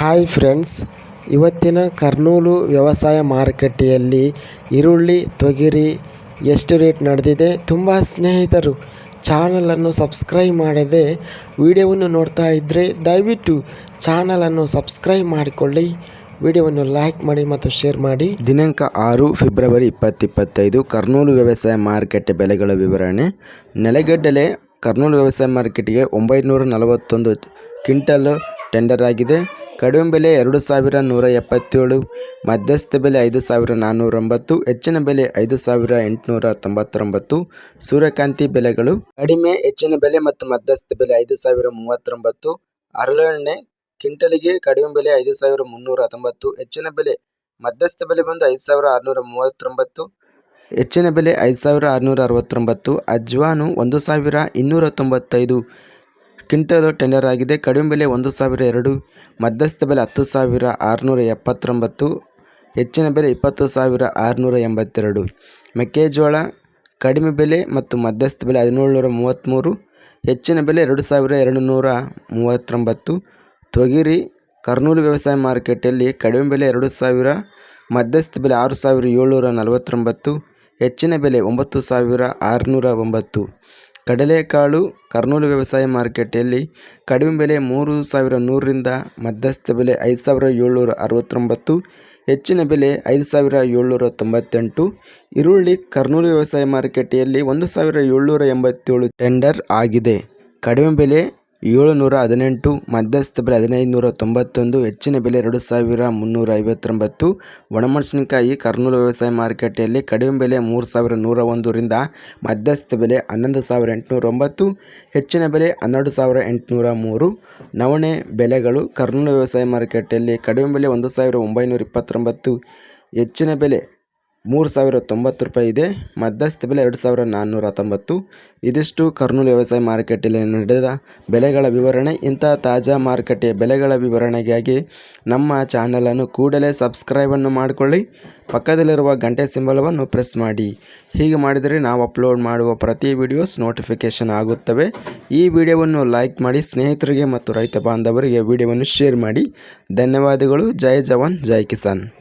Hi friends, ಇವತ್ತಿನ ಕರ್ನೂಲು ವ್ಯವಸಾಯ ಮಾರುಕಟ್ಟೆಯಲ್ಲಿ ಈರುಳ್ಳಿ, ತೊಗರಿ ಎಷ್ಟು ರೇಟ್ ನಡೆದಿದೆ ತುಂಬ ಸ್ನೇಹಿತರು ಚಾನಲನ್ನು ಸಬ್ಸ್ಕ್ರೈಬ್ ಮಾಡದೆ ವಿಡಿಯೋವನ್ನು ನೋಡ್ತಾ ಇದ್ದರೆ ದಯವಿಟ್ಟು ಚಾನಲನ್ನು ಸಬ್ಸ್ಕ್ರೈಬ್ ಮಾಡಿಕೊಳ್ಳಿ. ವಿಡಿಯೋವನ್ನು ಲೈಕ್ ಮಾಡಿ ಮತ್ತು ಶೇರ್ ಮಾಡಿ. ದಿನಾಂಕ ಆರು ಫೆಬ್ರವರಿ ಇಪ್ಪತ್ತಿಪ್ಪತ್ತೈದು, ಕರ್ನೂಲು ವ್ಯವಸಾಯ ಮಾರುಕಟ್ಟೆ ಬೆಲೆಗಳ ವಿವರಣೆ. ನೆಲಗಡ್ಡಲೆ ಕರ್ನೂಲು ವ್ಯವಸಾಯ ಮಾರ್ಕೆಟ್ಗೆ ಒಂಬೈನೂರ ನಲವತ್ತೊಂದು ಕ್ವಿಂಟಲ್ ಟೆಂಡರ್ ಆಗಿದೆ. ಕಡಿಮೆ ಬೆಲೆ ಎರಡು ಸಾವಿರ ನೂರ ಎಪ್ಪತ್ತೇಳು, ಮಧ್ಯಸ್ಥ ಬೆಲೆ ಐದು ಸಾವಿರ ನಾನ್ನೂರೊಂಬತ್ತು ಹೆಚ್ಚಿನ ಬೆಲೆ ಐದು ಸಾವಿರ ಎಂಟುನೂರ ತೊಂಬತ್ತೊಂಬತ್ತು, ಸೂರ್ಯಕಾಂತಿ ಬೆಲೆಗಳು ಕಡಿಮೆ, ಹೆಚ್ಚಿನ ಬೆಲೆ ಮತ್ತು ಮಧ್ಯಸ್ಥ ಬೆಲೆ ಐದು ಸಾವಿರ ಮೂವತ್ತೊಂಬತ್ತು ಹರಳೆಣ್ಣೆ ಕ್ವಿಂಟಲಿಗೆ ಕಡಿಮೆ ಬೆಲೆ ಐದು ಸಾವಿರ ಮುನ್ನೂರ ಹತ್ತೊಂಬತ್ತು ಹೆಚ್ಚಿನ ಬೆಲೆ ಮಧ್ಯಸ್ಥ ಬೆಲೆ ಬಂದು ಐದು ಸಾವಿರ ಆರುನೂರ ಮೂವತ್ತೊಂಬತ್ತು, ಹೆಚ್ಚಿನ ಬೆಲೆ ಐದು ಸಾವಿರ ಆರುನೂರ ಅರವತ್ತೊಂಬತ್ತು, ಅಜ್ವಾನು ಒಂದು ಸಾವಿರ ಇನ್ನೂರ ತೊಂಬತ್ತೈದು ಕ್ವಿಂಟಲ್ ಟೆಂಡರ್ ಆಗಿದೆ. ಕಡಿಮೆ ಬೆಲೆ ಒಂದು ಸಾವಿರ ಎರಡು, ಮಧ್ಯಸ್ಥ ಬೆಲೆ ಹತ್ತು ಸಾವಿರ ಆರುನೂರ ಎಪ್ಪತ್ತೊಂಬತ್ತು, ಹೆಚ್ಚಿನ ಬೆಲೆ ಇಪ್ಪತ್ತು ಸಾವಿರ ಆರುನೂರ ಎಂಬತ್ತೆರಡು. ಮೆಕ್ಕೆಜೋಳ ಕಡಿಮೆ ಬೆಲೆ ಮತ್ತು ಮಧ್ಯಸ್ಥ ಬೆಲೆ ಹದಿನೇಳುನೂರ ಮೂವತ್ತ್ಮೂರು, ಹೆಚ್ಚಿನ ಬೆಲೆ ಎರಡು ಸಾವಿರ ಎರಡು ನೂರ ಮೂವತ್ತೊಂಬತ್ತು. ತೊಗರಿ ಕರ್ನೂಲು ವ್ಯವಸಾಯ ಮಾರುಕಟ್ಟೆಯಲ್ಲಿ ಕಡಿಮೆ ಬೆಲೆ ಎರಡು ಸಾವಿರ, ಮಧ್ಯಸ್ಥ ಬೆಲೆ ಆರು ಸಾವಿರ ಏಳ್ನೂರ ನಲವತ್ತೊಂಬತ್ತು, ಹೆಚ್ಚಿನ ಬೆಲೆ ಒಂಬತ್ತು ಸಾವಿರ ಆರುನೂರ ಒಂಬತ್ತು. ಕಡಲೆಕಾಳು ಕರ್ನೂಲು ವ್ಯವಸಾಯ ಮಾರುಕಟ್ಟೆಯಲ್ಲಿ ಕಡಿಮೆ ಬೆಲೆ ಮೂರು ಸಾವಿರ ನೂರರಿಂದ ಮಧ್ಯಸ್ಥ ಬೆಲೆ ಐದು ಸಾವಿರ ಏಳ್ನೂರ ಅರವತ್ತೊಂಬತ್ತು, ಹೆಚ್ಚಿನ ಬೆಲೆ ಐದು ಸಾವಿರ ಏಳ್ನೂರ ತೊಂಬತ್ತೆಂಟು, ಈರುಳ್ಳಿ ಕರ್ನೂಲು ವ್ಯವಸಾಯ ಮಾರುಕಟ್ಟೆಯಲ್ಲಿ ಒಂದು ಸಾವಿರ ಏಳ್ನೂರ ಎಂಬತ್ತೇಳು ಟೆಂಡರ್ ಆಗಿದೆ. ಕಡಿಮೆ ಬೆಲೆ ಏಳುನೂರ ಹದಿನೆಂಟು ಮಧ್ಯಸ್ಥ ಬೆಲೆ ಹದಿನೈದು ನೂರ ತೊಂಬತ್ತೊಂದು ಹೆಚ್ಚಿನ ಬೆಲೆ ಎರಡು ಸಾವಿರ ಮುನ್ನೂರ ಐವತ್ತೊಂಬತ್ತು ಒಣಮೆಣಸಿನಕಾಯಿ ಕರ್ನೂಲು ವ್ಯವಸಾಯ ಮಾರುಕಟ್ಟೆಯಲ್ಲಿ ಕಡಿಮೆ ಬೆಲೆ ಮೂರು ಸಾವಿರ ನೂರ ಒಂದರಿಂದ ಮಧ್ಯಸ್ಥ ಬೆಲೆ ಹನ್ನೊಂದು ಸಾವಿರ ಎಂಟುನೂರ ಒಂಬತ್ತು ಹೆಚ್ಚಿನ ಬೆಲೆ ಹನ್ನೆರಡು ಸಾವಿರ ಎಂಟುನೂರ ಮೂರು ನವಣೆ ಬೆಲೆಗಳು ಕರ್ನೂಲು ವ್ಯವಸಾಯ ಮಾರುಕಟ್ಟೆಯಲ್ಲಿ ಕಡಿಮೆ ಬೆಲೆ ಒಂದು ಸಾವಿರ ಒಂಬೈನೂರ ಇಪ್ಪತ್ತೊಂಬತ್ತು ಹೆಚ್ಚಿನ ಬೆಲೆ ಮೂರು ಸಾವಿರ ತೊಂಬತ್ತು ರೂಪಾಯಿ ಇದೆ. ಮಧ್ಯಸ್ಥ ಬೆಲೆ ಎರಡು ಸಾವಿರ ನಾನ್ನೂರ ಹತ್ತೊಂಬತ್ತು ಇದಿಷ್ಟು ಕರ್ನೂಲ್ ವ್ಯವಸಾಯ ಮಾರುಕಟ್ಟೆಯಲ್ಲಿ ನಡೆದ ಬೆಲೆಗಳ ವಿವರಣೆ. ಇಂತಹ ತಾಜಾ ಮಾರುಕಟ್ಟೆಯ ಬೆಲೆಗಳ ವಿವರಣೆಗಾಗಿ ನಮ್ಮ ಚಾನಲನ್ನು ಕೂಡಲೇ ಸಬ್ಸ್ಕ್ರೈಬನ್ನು ಮಾಡಿಕೊಳ್ಳಿ. ಪಕ್ಕದಲ್ಲಿರುವ ಗಂಟೆ ಸಿಂಬಲವನ್ನು ಪ್ರೆಸ್ ಮಾಡಿ. ಹೀಗೆ ಮಾಡಿದರೆ ನಾವು ಅಪ್ಲೋಡ್ ಮಾಡುವ ಪ್ರತಿ ವಿಡಿಯೋಸ್ ನೋಟಿಫಿಕೇಷನ್ ಆಗುತ್ತವೆ. ಈ ವಿಡಿಯೋವನ್ನು ಲೈಕ್ ಮಾಡಿ, ಸ್ನೇಹಿತರಿಗೆ ಮತ್ತು ರೈತ ಬಾಂಧವರಿಗೆ ವಿಡಿಯೋವನ್ನು ಶೇರ್ ಮಾಡಿ. ಧನ್ಯವಾದಗಳು. ಜೈ ಜವಾನ್, ಜೈ ಕಿಸಾನ್.